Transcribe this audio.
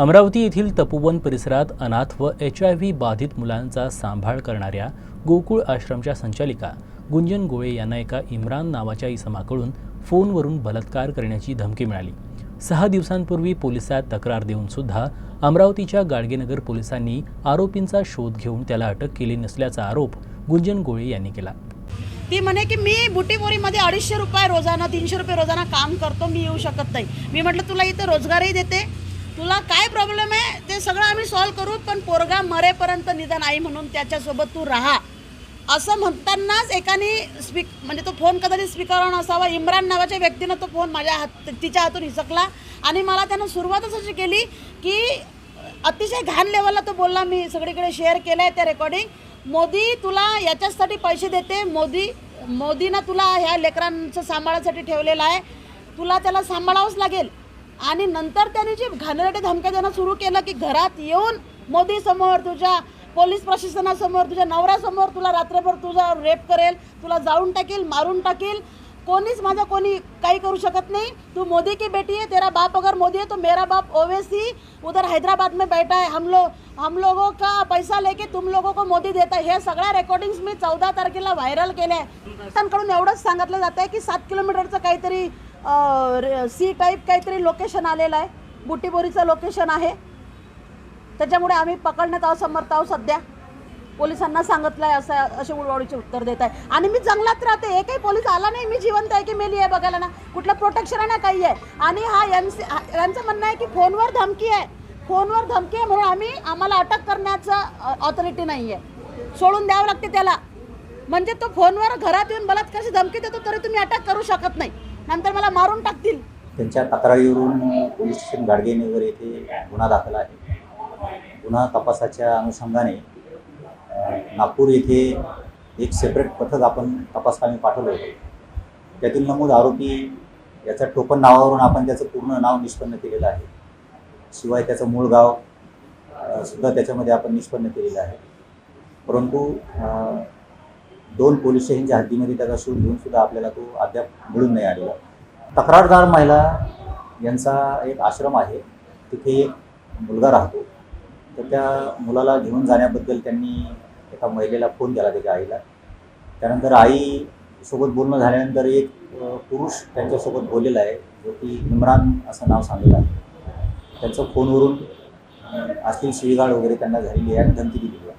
अमरावती येथील तपोवन परिसरात अनाथ व एच आय व्ही बाधित मुलांचा सांभाळ करणाऱ्या गोकुळ आश्रमच्या संचालिका गुंजन गोळे यांना एका इम्रान नावाच्या इसमाकडून फोनवरून बलात्कार करण्याची धमकी मिळाली. सहा दिवसांपूर्वी पोलिसात तक्रार देऊन सुद्धा अमरावतीच्या गाडगेनगर पोलिसांनी आरोपींचा शोध घेऊन त्याला अटक केली नसल्याचा आरोप गुंजन गोळे यांनी केला. ती म्हणे की मी बुटीबोरीमध्ये अडीचशे रुपये रोजाना तीनशे रुपये रोजाना काम करतो मी येऊ शकत नाही. मी म्हटलं तुला इथं रोजगारही देते तुला काय प्रॉब्लेम आहे? ते सगळं आम्ही सॉल्व्ह करू पण पोरगा मरेपर्यंत निदान आई म्हणून त्याच्यासोबत तू राहा. असं म्हणतानाच एकाने स्पीक म्हणजे तो फोन कदाचित स्पीकरवर नसावा इम्रान नावाच्या व्यक्तीनं तो फोन माझ्या हात तिच्या हातून हिसकला. आणि मला त्यानं सुरुवातच अशी केली की अतिशय घाण लेवलला तो बोलला मी सगळीकडे शेअर केलं आहे त्या रेकॉर्डिंग मोदी तुला याच्याचसाठी पैसे देते. मोदी मोदीनं तुला ह्या लेकरांचं सांभाळासाठी ठेवलेलं आहे. तुला त्याला सांभाळावंच लागेल. आणि नंतर त्यांनी जे घाणेरडे धमक्या देणं सुरू केलं की घरात येऊन मोदी समोर तुझ्या पोलीस प्रशासनासमोर तुझ्या नवऱ्यासमोर तुला रात्रभर तुझा रेप करेल तुला जाळून टाकेल मारून टाकेल. कोणीच माझा कोणी काही करू शकत नहीं. तू मोदी की बेटी है तेरा बाप अगर मोदी है तो मेरा बाप ओवैसी उधर हैदराबाद में बैठा है. हम लोग हम लोगों का पैसा लेके तुम लोगों को मोदी देता है. हे सगळ्या रेकॉर्डिंग्स मी चौदा तारखेला व्हायरल केल्या आहे त्यांकडून एवढंच सांगितलं जातं आहे की सात किलोमीटरचं काहीतरी सी टाईप काहीतरी लोकेशन आलेलं आहे. बुटीबोरीचं लोकेशन आहे. त्याच्यामुळे आम्ही पकडण्यात असमर्थ आहोत सध्या. पोलिसांना सांगितलं आहे असं असे उडवाडीचे उत्तर देत आहे. आणि मी जंगलात राहते. हे काही पोलीस आला नाही. मी जिवंत आहे की मेली आहे बघायला ना. कुठलं प्रोटेक्शन आहे ना काही आहे. आणि हा यांचे यांचं म्हणणं आहे की फोनवर धमकी आहे. फोनवर धमकी आहे म्हणून आम्ही आम्हाला अटक करण्याचं ऑथॉरिटी नाही आहे सोडून द्यावं लागते त्याला. म्हणजे तो फोनवर घरात येऊन बलात्काराची धमकी देतो तरी तुम्ही अटक करू शकत नाही. नंतर मला मारून टाकतील. त्यांच्या तक्रारीवरून पोलीस स्टेशन गाडगेनगर येथे गुन्हा दाखल आहे. गुन्हा तपासाच्या अनुषंगाने नागपूर येथे एक सेपरेट पथक आपण तपासकामी पाठवलं होतं. त्यातील नमूद आरोपी याच्या टोपण नावावरून आपण त्याचं पूर्ण नाव निष्पन्न केलेलं आहे. शिवाय त्याचं मूळ गाव सुद्धा त्याच्यामध्ये आपण निष्पन्न केलेलं आहे. परंतु दोन पोलीस स्टेशनच्या हद्दीमध्ये त्याचा शोध घेऊन सुद्धा आपल्याला तो अद्याप मिळून नाही आलेला. तक्रारदार महिला यांचा एक आश्रम आहे तिथे एक मुलगा राहतो. तर त्या मुलाला घेऊन जाण्याबद्दल त्यांनी एका महिलेला फोन केला त्याच्या आईला. त्यानंतर आई सोबत बोलणं झाल्यानंतर एक पुरुष त्यांच्यासोबत बोललेला आहे जो की इम्रान असं नाव सांगलेलं आहे. त्यांचं फोनवरून असतील अश्लील शिवीगाळ वगैरे त्यांना झालेली आहे आणि धमकी दिलेली आहे.